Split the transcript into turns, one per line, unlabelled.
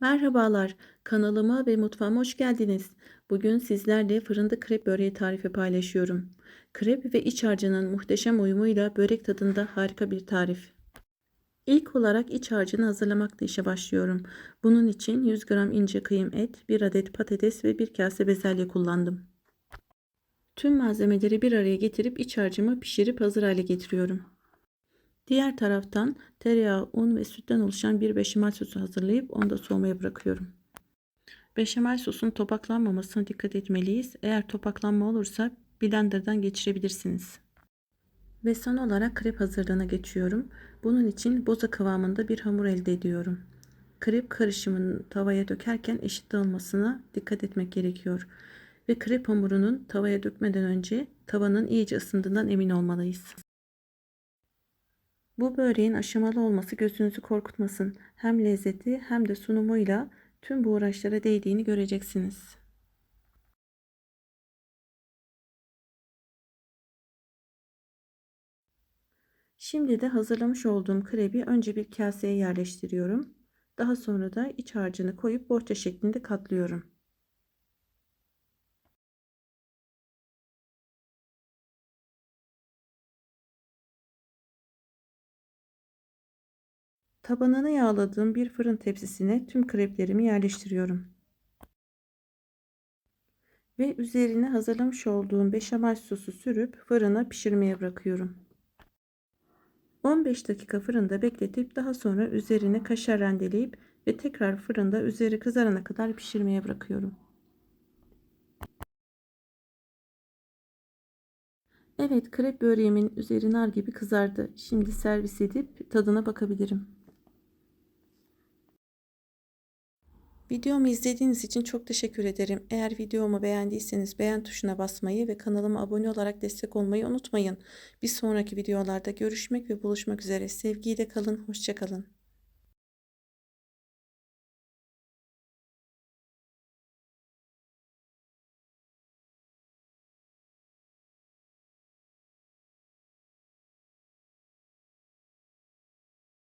Merhabalar, kanalıma ve mutfağıma hoş geldiniz. Bugün sizlerle fırında krep böreği tarifi paylaşıyorum. Krep ve iç harcının muhteşem uyumuyla börek tadında harika bir tarif. İlk olarak iç harcını hazırlamakla işe başlıyorum. Bunun için 100 gram ince kıyım et, 1 adet patates ve 1 kase bezelye kullandım. Tüm malzemeleri bir araya getirip iç harcımı pişirip hazır hale getiriyorum. Diğer taraftan tereyağı, un ve sütten oluşan bir beşamel sosu hazırlayıp onu da soğumaya bırakıyorum. Beşamel sosun topaklanmamasına dikkat etmeliyiz. Eğer topaklanma olursa blenderdan geçirebilirsiniz. Ve son olarak krep hazırlığına geçiyorum. Bunun için boza kıvamında bir hamur elde ediyorum. Krep karışımını tavaya dökerken eşit dağılmasına dikkat etmek gerekiyor. Ve krep hamurunun tavaya dökmeden önce tavanın iyice ısındığından emin olmalıyız. Bu böreğin aşamalı olması gözünüzü korkutmasın. Hem lezzeti hem de sunumuyla tüm bu uğraşlara değdiğini göreceksiniz. Şimdi de hazırlamış olduğum krebi önce bir kaseye yerleştiriyorum. Daha sonra da iç harcını koyup borça şeklinde katlıyorum. Tabanını yağladığım bir fırın tepsisine tüm kreplerimi yerleştiriyorum. Ve üzerine hazırlamış olduğum beşamel sosu sürüp fırına pişirmeye bırakıyorum. 15 dakika fırında bekletip daha sonra üzerine kaşar rendeleyip ve tekrar fırında üzeri kızarana kadar pişirmeye bırakıyorum. Evet krep böreğimin üzeri nar gibi kızardı. Şimdi servis edip tadına bakabilirim. Videomu izlediğiniz için çok teşekkür ederim. Eğer videomu beğendiyseniz beğen tuşuna basmayı ve kanalıma abone olarak destek olmayı unutmayın. Bir sonraki videolarda görüşmek ve buluşmak üzere. Sevgiyle kalın, hoşçakalın.